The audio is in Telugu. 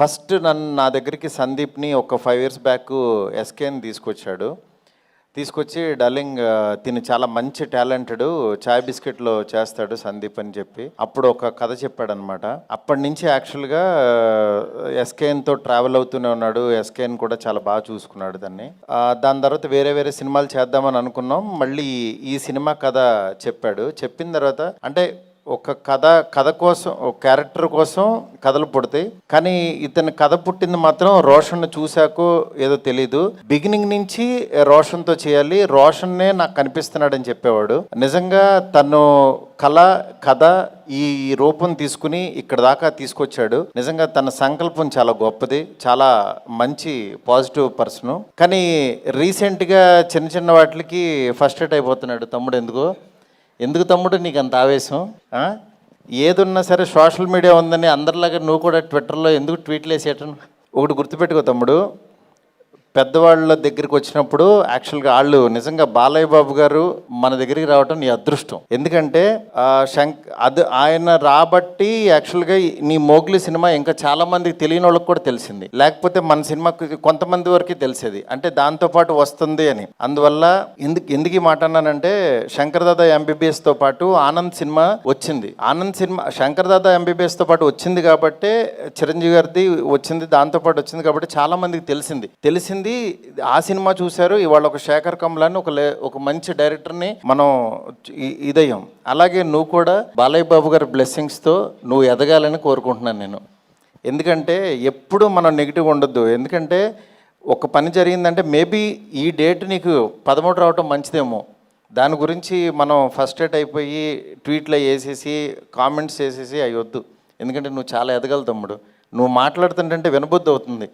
ఫస్ట్ నన్ను నా దగ్గరికి సందీప్ని ఒక ఫైవ్ ఇయర్స్ బ్యాక్ ఎస్కేని తీసుకొచ్చాడు. తీసుకొచ్చి డార్లింగ్ తిను చాలా మంచి టాలెంటెడ్ చాయ్ బిస్కెట్లో చేస్తాడు సందీప్ అని చెప్పి అప్పుడు ఒక కథ చెప్పాడు అనమాట అప్పటి నుంచి యాక్చువల్గా ఎస్కేఎన్తో ట్రావెల్ అవుతూనే ఉన్నాడు. ఎస్కేఎన్ కూడా చాలా బాగా చూసుకున్నాడు దాన్ని. దాని తర్వాత వేరే వేరే సినిమాలు చేద్దామని అనుకున్నాం. మళ్ళీ ఈ సినిమా కథ చెప్పాడు. చెప్పిన తర్వాత అంటే ఒక కథ కథ కోసం ఒక క్యారెక్టర్ కోసం కథలు పుడతాయి. కానీ ఇతని కథ పుట్టింది మాత్రం రోషన్ చూశాకో ఏదో తెలీదు. బిగినింగ్ నుంచి రోషన్తో చేయాలి. రోషన్నే నాకు కనిపిస్తున్నాడని చెప్పేవాడు. నిజంగా తను కళ కథ ఈ రూపం తీసుకుని ఇక్కడ దాకా తీసుకొచ్చాడు. నిజంగా తన సంకల్పం చాలా గొప్పది. చాలా మంచి పాజిటివ్ పర్సన్. కానీ రీసెంట్గా చిన్న చిన్న వాటికి ఫస్ట్ ఎయిట్ అయిపోతున్నాడు తమ్ముడు ఎందుకు. ఎందుకు తమ్ముడు నీకు అంత ఆవేశం? ఏదున్నా సరే సోషల్ మీడియా ఉందని అందరిలాగా నువ్వు కూడా ట్విట్టర్లో ఎందుకు ట్వీట్లు వేసేయటం? ఒకటి గుర్తుపెట్టుకో తమ్ముడు. పెద్దవాళ్ళ దగ్గరికి వచ్చినప్పుడు యాక్చువల్గా వాళ్ళు నిజంగా బాలయ్య బాబు గారు మన దగ్గరికి రావటం నీ అదృష్టం. ఎందుకంటే శంక్ అది ఆయన రాబట్టి యాక్చువల్గా నీ మోగ్లీ సినిమా ఇంకా చాలా మందికి తెలియని వాళ్ళకి కూడా తెలిసింది. లేకపోతే మన సినిమా కొంతమంది వరకు తెలిసేది. అంటే దాంతోపాటు వస్తుంది అని. అందువల్ల ఎందుకు ఎందుకు ఈ మాట అన్నానంటే శంకర్ దాదా ఎంబీబీఎస్తో పాటు ఆనంద్ సినిమా వచ్చింది. ఆనంద్ సినిమా శంకర్ దాదా ఎంబీబీఎస్తో పాటు వచ్చింది కాబట్టి చిరంజీవి గారిది వచ్చింది దాంతోపాటు వచ్చింది కాబట్టి చాలా మందికి తెలిసింది. తెలిసింది ఆ సినిమా చూశారు. ఇవాళ ఒక శేఖర్ కమలాన్ని ఒక లే- ఒక మంచి డైరెక్టర్ని మనం ఇ- ఇదయ్యాం. అలాగే నువ్వు కూడా బాలయ్య బాబు గారి బ్లెస్సింగ్స్తో నువ్వు ఎదగాలని కోరుకుంటున్నాను నేను. ఎందుకంటే ఎప్పుడు మనం నెగిటివ్ ఉండొద్దు. ఎందుకంటే ఒక పని జరిగిందంటే మేబీ ఈ డేట్ నీకు పదమూడు రావటం మంచిదేమో. దాని గురించి మనం ఫస్ట్ ఎయిట్ అయిపోయి ట్వీట్లో వేసేసి కామెంట్స్ వేసేసి అయ్యొద్దు. ఎందుకంటే నువ్వు చాలా ఎదగలు తమ్ముడు. నువ్వు మాట్లాడుతుంటే వినబుద్ధి అవుతుంది.